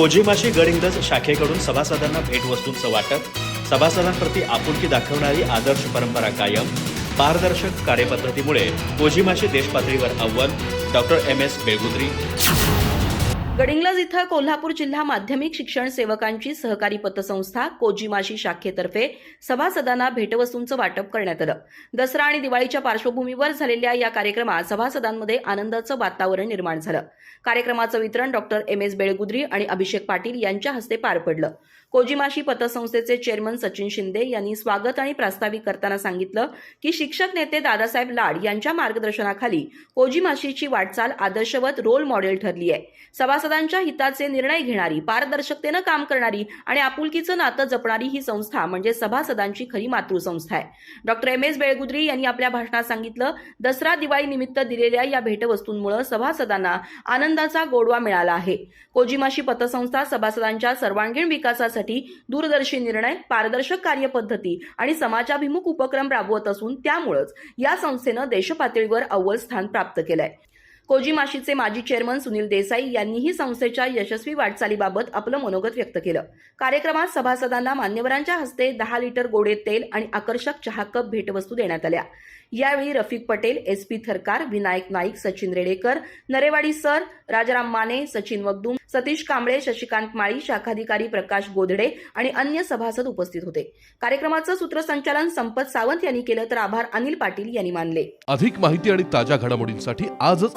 कोजिमाशी गडिंगज शाखेकडून सभासदांना भेटवस्तूंचं वाटप सभासदांप्रती आपुलकी दाखवणारी आदर्श परंपरा कायम पारदर्शक कार्यपद्धतीमुळे कोजिमाशी देशपातळीवर अव्वल doctor M S Belgudri Gadhinglaj इथं कोल्हापूर जिल्हा माध्यमिक शिक्षण सेवकांची सहकारी पतसंस्था कोजीमाशी शाखेतर्फे सभासदांना भेटवस्तूंचं वाटप करण्यात आलं. दसरा आणि दिवाळीच्या पार्श्वभूमीवर झालेल्या या कार्यक्रमात सभासदांमध्ये आनंदाचं वातावरण निर्माण झालं. कार्यक्रमाचं वितरण डॉक्टर एम एस बेळगुद्री आणि अभिषेक पाटील यांच्या हस्ते पार पडलं. कोजिमाशी पतसंस्थेचे चेअरमन सचिन शिंदे यांनी स्वागत आणि प्रास्ताविक करताना सांगितलं की शिक्षक नेते दादासाहेब लाड यांच्या मार्गदर्शनाखाली कोजिमाशीची वाटचाल आदर्शवत रोल मॉडेल ठरली आहे सभासद सभासदांच्या हिताचे निर्णय घेणारी पारदर्शकतेनं काम करणारी आणि आपुलकीचं नातं जपणारी ही संस्था म्हणजे सभासदांची खरी मातृसंस्था आहे. Doctor M. एस. बेळगुद्री यांनी आपल्या भाषणात सांगितलं दसरा दिवाळी निमित्त दिलेल्या या भेटवस्तूंमुळे सभासदांना आनंदाचा गोडवा मिळाला आहे. कोजिमाशी पतसंस्था सभासदांच्या सर्वांगीण विकासासाठी दूरदर्शी निर्णय पारदर्शक कार्यपद्धती आणि समाजाभिमुख उपक्रम राबवत असून त्यामुळेच या संस्थेनं देशपातळीवर अव्वल स्थान प्राप्त केलंय. कोजीमाशीचे माजी चेअरमन सुनील देसाई यांनीही संस्थेच्या यशस्वी वाटचालीबाबत आपलं मनोगत व्यक्त केलं. कार्यक्रमात सभासदांना मान्यवरांच्या हस्ते दहा लिटर गोडे तेल आणि आकर्षक चहा कप भेटवस्तू देण्यात आल्या. यावेळी Rafiq Patel S P Tharkar Vinayak Naik Sachin Redekar Narewadi sir Rajaram Mane Sachin Wagdum Satish Kamble Shashikant Mali शाखाधिकारी Prakash Godhade आणि अन्य सभासद उपस्थित होते. कार्यक्रमाचं सूत्रसंचालन संपत सावंत यांनी केलं तर आभार अनिल पाटील यांनी मानले. अधिक माहिती आणि ताज्या घडामोडींसाठी आजच